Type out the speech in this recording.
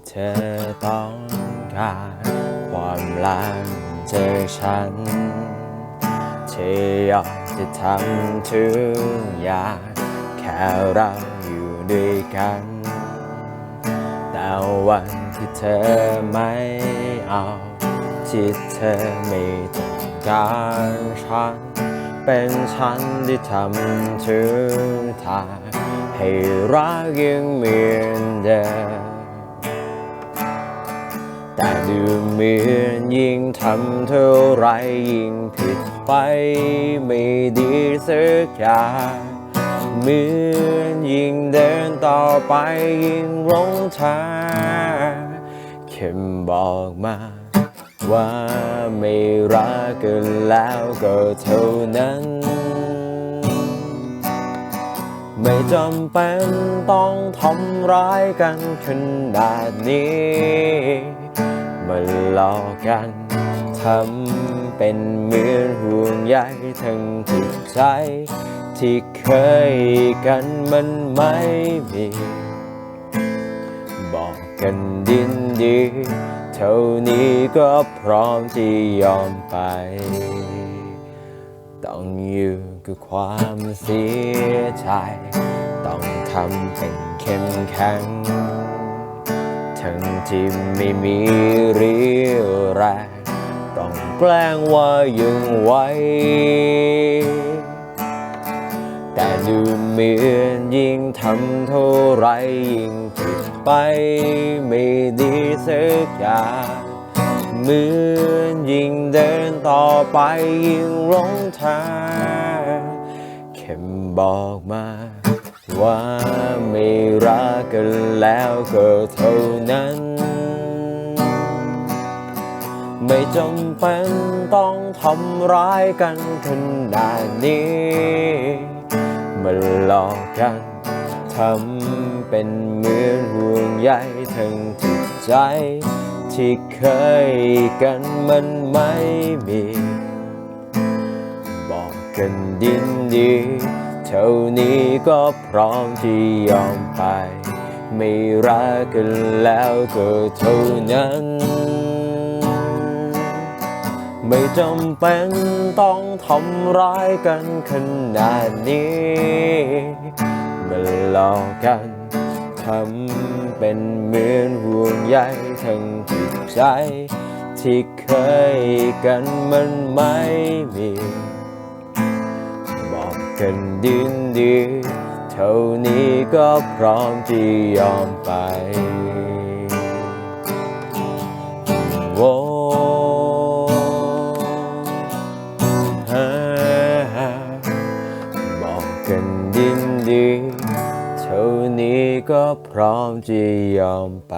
ที่เธอต้องการความรักจากฉันที่ยอมจะทำทุกอย่างแค่เราอยู่ด้วยกัน แต่วันที่เธอไม่เอาที่เธอไม่ต้องการฉัน เป็นฉันที่ทำทุกทางให้รักยังเหมือนเดิม เหมือนยิ่งทำเท่าไรยิ่งผิดไปไม่ดีสักอย่างเหมือนยิ่งเดินต่อไปยิ่งหลงทางแค่บอกมาว่าไม่รักกันแล้วก็เท่านั้น ไม่จำเป็นต้องทำร้ายกันขนาดนี้ มาหลอกกันทำเป็นเหมือนห่วงใยทั้งจิตใจ ที่เคยกันมันไม่มี บอกกันดินดี เท่านี้ก็พร้อมที่ยอมไป ต้องอยู่กับความเสียใจ ต้องทำเป็นเข้มแข็ง ทั้งที่ไม่มีเรียวแรงต้องแกล้งว่ายังไหวแต่ดูเหมือนยิ่งทำเท่าไรยิ่งผิดไปไม่ดีสักอย่างเหมือนยิ่งเดินต่อไปยิ่งหลงทางแค่บอกมา ว่าไม่รักกันแล้วก็เท่านั้น ไม่จำเป็นต้องทำร้ายกันขนาดนี้มาหลอกกันทำเป็นเหมือนห่วงใยทั้งจิตใจ ที่เคยกันมันไม่มี บอกกันดินดี เท่านี้ก็พร้อมที่ยอมไป ไม่รักกันแล้วก็เท่านั้น ไม่จำเป็นต้องทำร้ายกันขนาดนี้มาหลอกกันทำเป็นเหมือนห่วงใยทั้งจิตใจ ที่เคยกันมันไม่มี กกันดินดี เท่านี้ก็พร้อมที่ยอมไปโวบอกกันดินดี เท่านี้ก็พร้อมที่ยอมไป